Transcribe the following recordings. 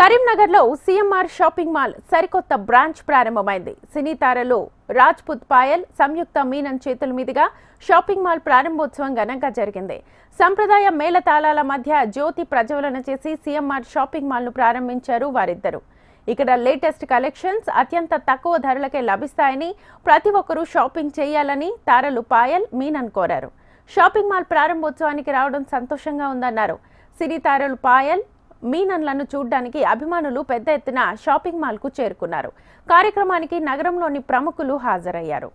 కరీంనగర్లో CMR shopping mall సరికొత్త branch ప్రారంభమైంది. సినీ తారలు రాజ్పుత్ పాయల్ సంయుక్త మీనన్ చేతుల మీదుగా షాపింగ్ మాల్ ప్రారంభోత్సవం ఘనంగా జరిగింది. సంప్రదాయ మేళతాళాల మధ్య జ్యోతి ప్రజ్వలన చేసి సీఎంఆర్ షాపింగ్ మాల్ను ప్రారంభించారు వారిద్దరు. ఇక్కడ లేటెస్ట్ కలెక్షన్స్ అత్యంత తక్కువ ధరలకే లభిస్తాయని ప్రతి ఒక్కరూ షాపింగ్ చేయాలని తారలు పాయల్ మీనన్ కోరారు. షాపింగ్ మాల్ ప్రారంభోత్సవానికి రావడం సంతోషంగా ఉందన్నారు. సినీ తారలు పాయల్ మీనన్లను చూడ్డానికి అభిమానులు పెద్ద ఎత్తున షాపింగ్ మాల్కు చేరుకున్నారు. కార్యక్రమానికి నగరంలోని ప్రముఖులు హాజరయ్యారు.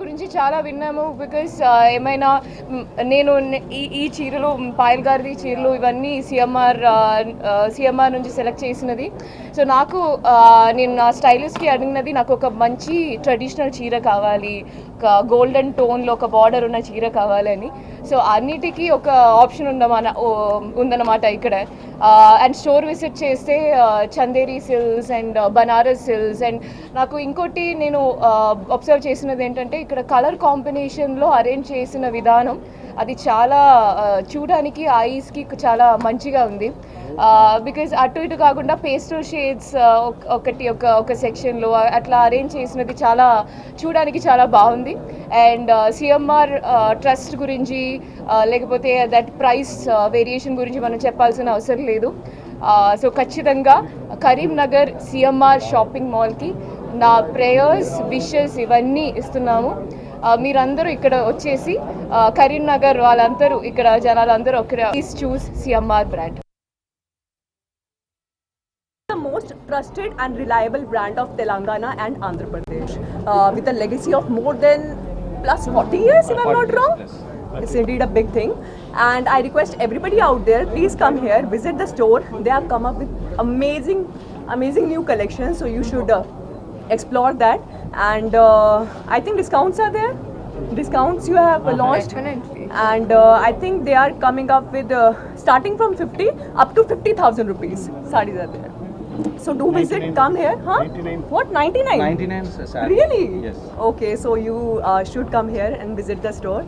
గురించి చాలా విన్నాము బికాస్ uh, ఏమైనా నేను ఈ ఈ చీరలు పాయల్ గారిది చీరలు ఇవన్నీ సిఎంఆర్ సిఎంఆర్ uh, uh, నుంచి సెలెక్ట్ చేసినది. సో నాకు నేను నా స్టైలిస్ట్కి అడిగినది నాకు ఒక మంచి ట్రెడిషనల్ చీర కావాలి ఒక గోల్డెన్ టోన్లో ఒక బార్డర్ ఉన్న చీర కావాలని సో అన్నిటికీ ఒక ఆప్షన్ ఉందమన ఉందన్నమాట ఇక్కడ. అండ్ స్టోర్ విజిట్ చేస్తే Chanderi silks and Banaras silks and నాకు ఇంకోటి నేను అబ్జర్వ్ చేసినది ఏంటంటే ఇక్కడ కలర్ కాంబినేషన్లో అరేంజ్ చేసిన విధానం అది చాలా చూడడానికి ఐస్కి చాలా మంచిగా ఉంది. బికాజ్ అటు ఇటు కాకుండా పేస్టల్ షేడ్స్ ఒకటి ఒక ఒక సెక్షన్లో అట్లా అరేంజ్ చేసినది చాలా చూడడానికి చాలా బాగుంది. అండ్ సిఎంఆర్ ట్రస్ట్ గురించి లేకపోతే దట్ ప్రైస్ వేరియేషన్ గురించి మనం చెప్పాల్సిన అవసరం లేదు. సో ఖచ్చితంగా కరీంనగర్ సిఎంఆర్ షాపింగ్ మాల్కి నా ప్రేయర్స్ విషెస్ ఇవన్నీ ఇస్తున్నాము మీరందరూ ఇక్కడ వచ్చేసి కరీంనగర్ వాళ్ళందరూ ఇక్కడ జనాలందరూ ఒక please choose CMR brand most trusted and reliable brand of Telangana and Andhra Pradesh, uh, with a legacy of more than plus 40 years, if I'm not wrong. It's indeed a big thing, and I request everybody out there, please come here, visit the store. They have come up with amazing, amazing new collections, so you should uh, explore that. And uh, I think discounts are there. Discounts you have uh, launched, Definitely. and uh, I think they are coming up with uh, starting from 50 up to 50,000 rupees. Sarees are there. So do visit, come here, huh? 99. What 99? 99 sir. Really? Yes. Okay, so you uh, should come here and visit the store.